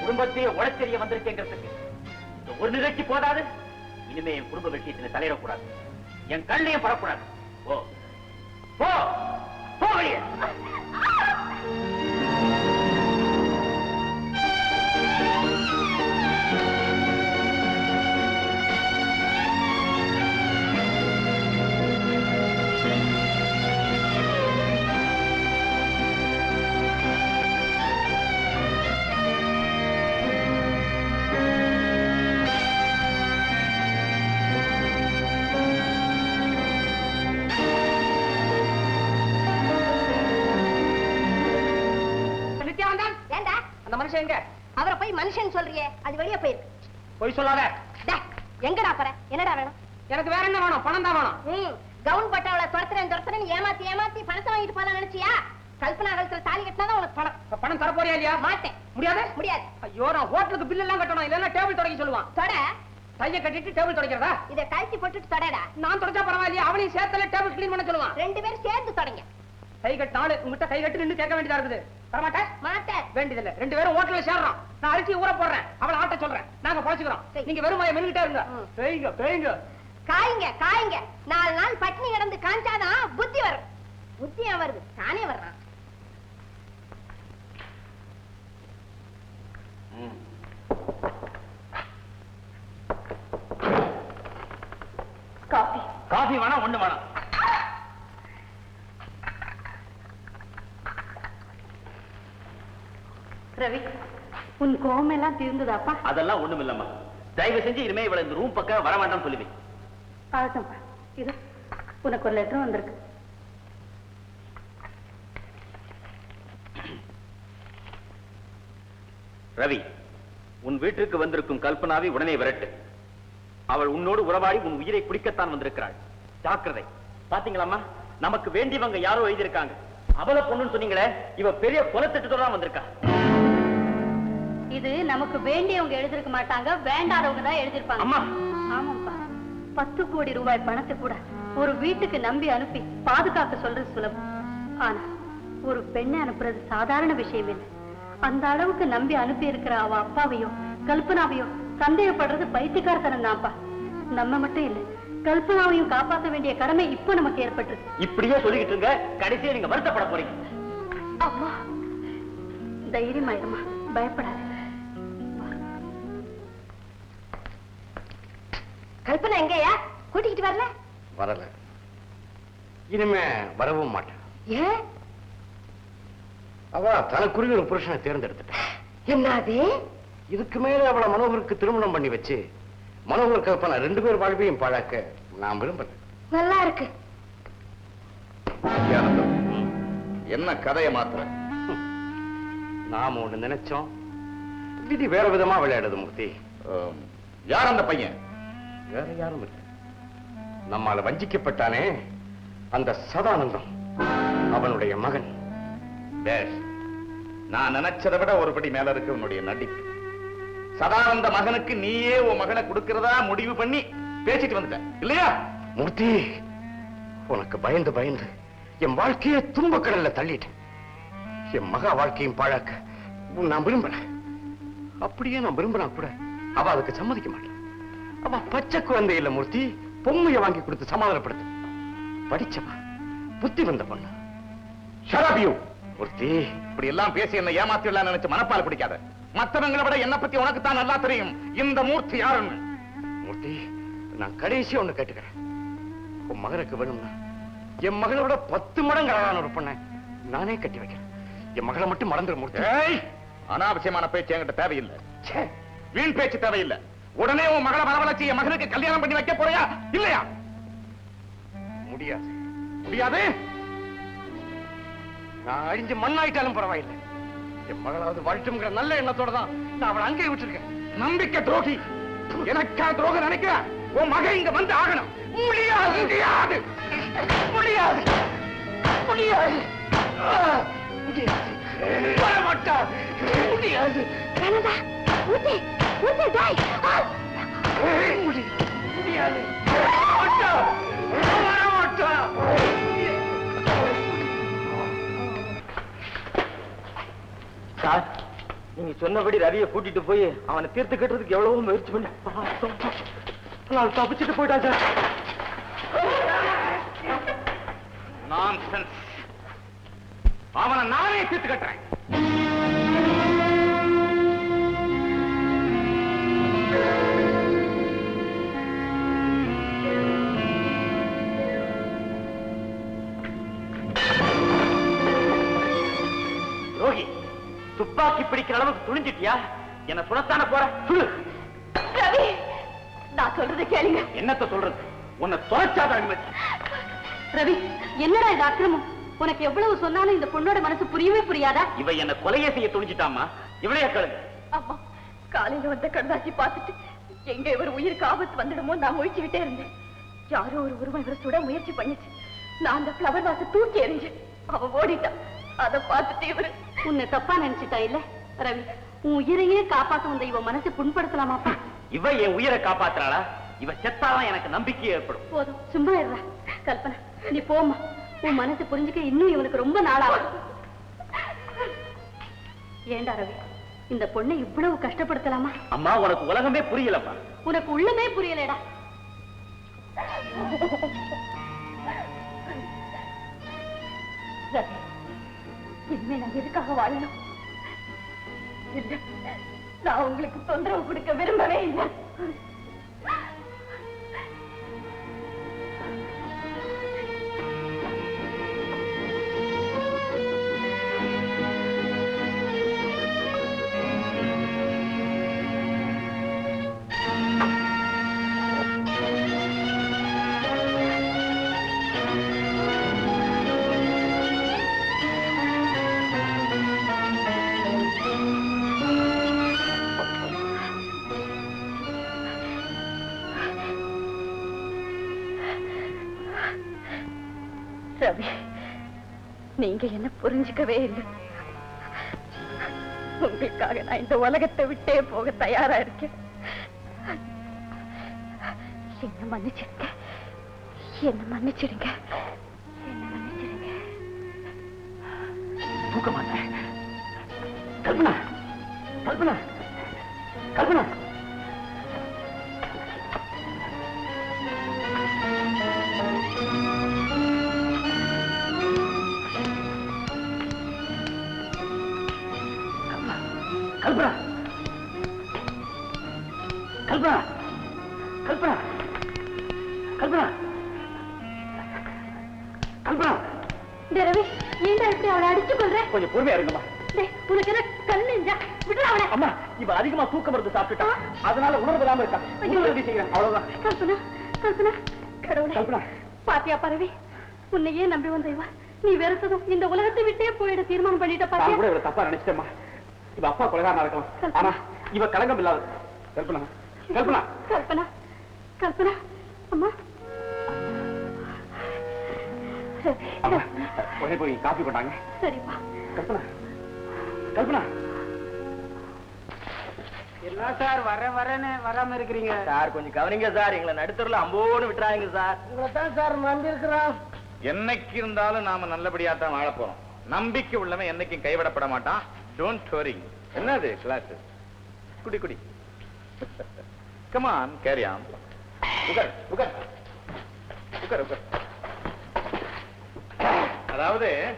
குடும்பத்தையே உடச்செறிய வந்திருக்கேங்கிறதுக்கு. ஒரு நிகழ்ச்சி போதாது. இனிமே என் குடும்ப விஷயத்துல தலையிடக்கூடாது. என் கண்ணையும் படக்கூடாது. ஓ போ வெளியே. எங்க அவரை போய் மனுஷன் சொல்றியே அது வெளியே போயிருக்கு. போய் சொல்லாத. எங்கடா போற? என்னடா வேணும்? எனக்கு வேற என்ன வேணும்? பணம் தான் வேணும். ம் கவுன் பட்டவளை துரத்துறேன் துரத்துறேன் ஏமாத்தி ஏமாத்தி பணத்தை வாங்கிட்டு போலாம் நினைச்சியா? கல்பனா கழுத்துல தாலி கட்டினா உனக்கு பணம். பணம் தர போறியா இல்லையா? மாட்டேன். முடியாது? முடியாது. ஐயோ நான் ஹோட்டலுக்கு பில் எல்லாம் கட்டணும். இல்லன்னா டேபிள் தொடக்க சொல்லுவான். தொட. கையை கட்டிட்டு டேபிள் தொடக்கிறதா? இத கழட்டி போட்டுட்டு தொடடா. நான் தொடச்சா பரவாயில்லையா அவனையும் சேர்த்தல டேபிள் கிளீன் பண்ண சொல்லுவான். ரெண்டு பேரும் சேர்ந்து தொடங்க. கை கட்டு நாலு உங்ககிட்ட கை கட்டு நின்னு கேட்க வேண்டியதா இருக்குது. தரமாட்டேன் மாட்டேன். வேண்டியதில்ல. ரெண்டு பேரும் ஹோட்டல்ல சேர்றோம். நான் அரிசி ஊற போடுறேன். அவளை ஆட்ட சொல்றேன். நாங்க பொழைச்சுக்கிறோம். நீங்க வெறும் வாயை மென்னுகிட்டே இருங்க. ம். பேய்ங்க பேய்ங்க. காய்ங்க காய்ங்க. நாலு நாள் பட்டினி கிடந்து காஞ்சாதான் புத்தி வரும். புத்தி வருது. தானே வர்றான். காபி காஃபி வேணாம் ஒண்ணு வேணாம் ரவி உன் கோவம் எல்லாம் தீர்ந்ததாப்பா. அதெல்லாம் ஒண்ணும் இல்லம்மா தயவு செஞ்சு இனிமே இவளை இந்த ரூம் பக்கம் வர வேண்டாம் சொல்லுவேன். ஆகட்டும்ப்பா இது உனக்கு ஒரு லெட்டர் வந்திருக்கு. ரவி உன் வீட்டிற்கு வந்திருக்கும் கல்பனாவை உடனே விரட்டு. அவள் உன்னோடு உறவாடி உன் உயிரை குடிக்கத்தான் வந்திருக்கிறாள். ஜாக்கிரதை. பாத்தீங்களாம்மா? நமக்கு வேண்டியவங்க யாரோ எழுதியிருக்காங்க. அவளை பொண்ணுன்னு சொன்னீங்களே இவ பெரிய குலத்திட்டத்தோட வந்திருக்கா. இது நமக்கு வேண்டியவங்க எழுதிருக்க மாட்டாங்க வேண்டாதவங்க தான் எழுதிருப்பாங்க. ஆமாப்பா பத்து கோடி ரூபாய் பணத்தை கூட ஒரு வீட்டுக்கு நம்பி அனுப்பி பாதுகாக்க சொல்றது சுலபம். ஆனா ஒரு பெண்ணை அனுப்புறது சாதாரண விஷயம் இல்லை. அந்த அளவுக்கு நம்பி அனுப்பி இருக்கிற அவ அப்பாவையோ கல்பனாவையோ சந்தேகப்படுறது பைத்தியக்காரத்தனம் தான்ப்பா நம்ம மட்டும் இல்ல கல்பனாவையும் காப்பாற்ற வேண்டிய கடமை இப்ப நமக்கு ஏற்பட்டிருக்கு. இப்படியே சொல்லிக்கிட்டு இருங்க கடைசியா நீங்க வருத்தப்பட போறீங்க. அம்மா தைரியமாயிருமா பயப்படாத கல்பனா எங்கயா? கூட்டிக்கிட்டு வரல? வரல. இனிமே வரவும் மாட்டேன். ஏன் அவ தனக்குரிய ஒரு புருஷனை தேர்ந்தெடுத்துட்டா. என்னது இதுக்கு மேல அவளை மனோகருக்கு திருமணம் பண்ணி வச்சு மனோகர் கல்பனா ரெண்டு பேர் வாழ்வையும் பாழாக்க நான் விரும்பல நல்லா இருக்கு. என்ன கதையை மாத்திர நாம ஒண்ணு நினைச்சோம். விதி வேற விதமா விளையாடுது மூர்த்தி. யார் அந்த பையன்? வேற யாரும் இல்லை. நம்மால வஞ்சிக்கப்பட்டானே அந்த சதானந்தம் அவனுடைய மகன். பேஷ் நான் நினைச்சதை விட ஒருபடி மேல இருக்கு உன்னுடைய நடிப்பு. சதானந்த மகனுக்கு நீயே உன் மகனை கொடுக்கிறதா முடிவு பண்ணி பேசிட்டு வந்துட்ட இல்லையா? மூர்த்தி உனக்கு பயந்து பயந்து என் வாழ்க்கையை துன்பக்கடல்ல தள்ளிட்டேன். என் மகா வாழ்க்கையும் பாழாக்க உன் நான் விரும்பல அப்படியே நான் விரும்பினா கூட அவ அதுக்கு சம்மதிக்க மாட்டேன் அவ பச்சை குழந்தை இல்ல மூர்த்தி. பொம்மையை வாங்கி கொடுத்து சமாதானப்படுத்து. படிச்சவா? புத்தி வந்த பொண்ணு? ஷராபியூ மூர்த்தி இப்படி எல்லாம் பேசி என்ன ஏமாத்திடலாம் நினைச்சு மனப்பால் பிடிக்காத. மத்தவங்களை விட என்ன பத்தி உனக்கு தான் நல்லா தெரியும். இந்த மூர்த்தி யாருன்னு? மூர்த்தி நான் கடைசியா ஒண்ணு கேட்டுக்கிறேன். உன் மகனுக்கு வேணும்னா என் மகளை விட பத்து மடங்கு அழகான ஒரு பொண்ணை நானே கட்டி வைக்கிறேன். என் மகளை மட்டும் மறந்துட மூர்த்தி. அனாவசியமான பேச்சு என்கிட்ட தேவையில்லை. வீண் பேச்சு தேவையில்லை. உடனே உன் மகளை வரவழைச்சு என் மகனுக்கு கல்யாணம் பண்ணி வைக்க போறியா? இல்லையா? முடியாது. முடியாது? நான் அழிஞ்சு மண்ணாயிட்டாலும் பரவாயில்லை. என் மகளாவது வாழ்த்துங்கிற நல்ல எண்ணத்தோட தான் நான் அவளை அங்கேயே விட்டுருக்கேன். நம்பிக்கை துரோகி. எனக்கா துரோகம் நினைக்கிற? உன் மகன் இங்க வந்து ஆகணும். முடியாது. முடியாது. முடியாது. முடியாது. முடியாது. வர முடியாது. கனதா முடியாது சார் நீங்க சொன்னபடி ரவியை கூட்டிட்டு போய் அவனை தீர்த்து கட்டுறதுக்கு எவ்வளவோ முயற்சி பண்ணி நான் தப்பிச்சுட்டு போயிட்டான் சார். நான் அவனை நானே தீர்த்து கட்டுறேன். துப்பாக்கி பிடிக்கிற அளவுக்கு துணிஞ்சிட்டியா? என்ன சுடத்தான போற? சொல்லு. ரவி நான் சொல்றதை கேளுங்க. என்னத்த சொல்றது? உன்னை தொலைச்சாத அனுமதி. ரவி என்னடா இது அக்கிரமம்? உனக்கு எவ்வளவு சொன்னாலும் இந்த பொண்ணோட மனசு புரியவே புரியாதா? இவ என்ன கொலையே செய்ய துணிஞ்சிட்டாமா இவளைய கேளுங்க. அம்மா காலையில வந்த கடுதாசி பார்த்துட்டு எங்க இவர் உயிருக்கு ஆபத்து வந்துடுமோ நான் முயற்சிக்கிட்டே இருந்தேன். யாரோ ஒரு உருவம் இவரை சுட முயற்சி பண்ணிச்சு. நான் அந்த பிளவர் வாச தூக்கி எறிஞ்சேன் அவ ஓடிட்டான். அத பார்த்துட்டு இவரு உன்னை தப்பா நினைச்சிட்டா இல்ல? ரவி உன் உயிரையே காப்பாத்த வந்த இவ மனசை புண்படுத்தலாமாப்பா? இவ என் உயிரை காப்பாத்துறாளா? இவ செத்தாதான் எனக்கு நம்பிக்கை ஏற்படும். போதும். சும்மா இருடா கல்பனா. நீ போம்மா. உன் மனசு புரிஞ்சுக்க இன்னும் இவனுக்கு ரொம்ப நாளாகும். ஏண்டா ரவி இந்த பொண்ணை இவ்வளவு கஷ்டப்படுத்தலாமா? அம்மா உனக்கு உலகமே புரியலம்மா. உனக்கு உள்ளமே புரியலடா. எதுக்காக வாழணும்? நான் உங்களுக்கு தொந்தரவு கொடுக்க விரும்பவே இல்லை. ரவி நீங்க என்ன புரிஞ்சுக்கவே இல்லை. உங்களுக்காக நான் இந்த உலகத்தை விட்டே போக தயாரா இருக்கேன். என்ன மன்னிச்சிருங்க. என்ன மன்னிச்சிருங்க. என்ன மன்னிச்சிடுங்க தூக்க மாட்டேன். கல்பனா கல்பனா கல்பனா. கல்பனா. கல்பனா. கல்பனா. கல்பனா. ரவி இப்படி அவளை அடிச்சு கொள்ற கொஞ்சம் பொறுமையா இருங்கம்மா. உனக்கு என்ன கல் நெஞ்சா? விடுறா அவளை. அம்மா இவ அதிகமா தூக்க மருந்து சாப்பிட்டுட்டா. அதனால உணர்வு இல்லாம இருக்கா. செய்யறேன். அவ்வளவுதான். கல்பனா கல்பனா. கடவுளே. கல்பனா. பாத்தியா பரவி உன்னையே நம்பி வந்த இவ. நீ வெறுத்ததும் இந்த உலகத்தை விட்டே போயிட தீர்மானம் பண்ணிட்ட பாத்தியா? கூட இவரை தப்பா நினைச்சிட்டேம்மா. இவ அப்பா கொலைகாரனா இருக்கலாம். ஆனா இவ கலங்கம் இல்லாத கல்பனா. கல்பனா. கல்பனா. கல்பனா. அம்மா. உடனே போய் காப்பி கொண்டாங்க. சரிப்பா கல்பனா. கல்பனா. என்ன சார் வரேன் வரேன்னு வராம இருக்கிறீங்க. சார் கொஞ்சம் கவனிங்க சார். எங்களை நடுத்தருல அம்போன்னு விட்டுறாங்க சார். உங்களை தான் சார் நம்பி இருக்கிறோம் என்னைக்கு இருந்தாலும் நாம நல்லபடியா தான் வாழ போறோம். நம்பிக்கை உள்ளவன் என்னைக்கும் கைவிடப்பட மாட்டான். டோன்ட் வரி என்னது கிளாஸ் குடி குடி. Come on, carry on. உகர், உகர். உகர், உகர். அதாவது,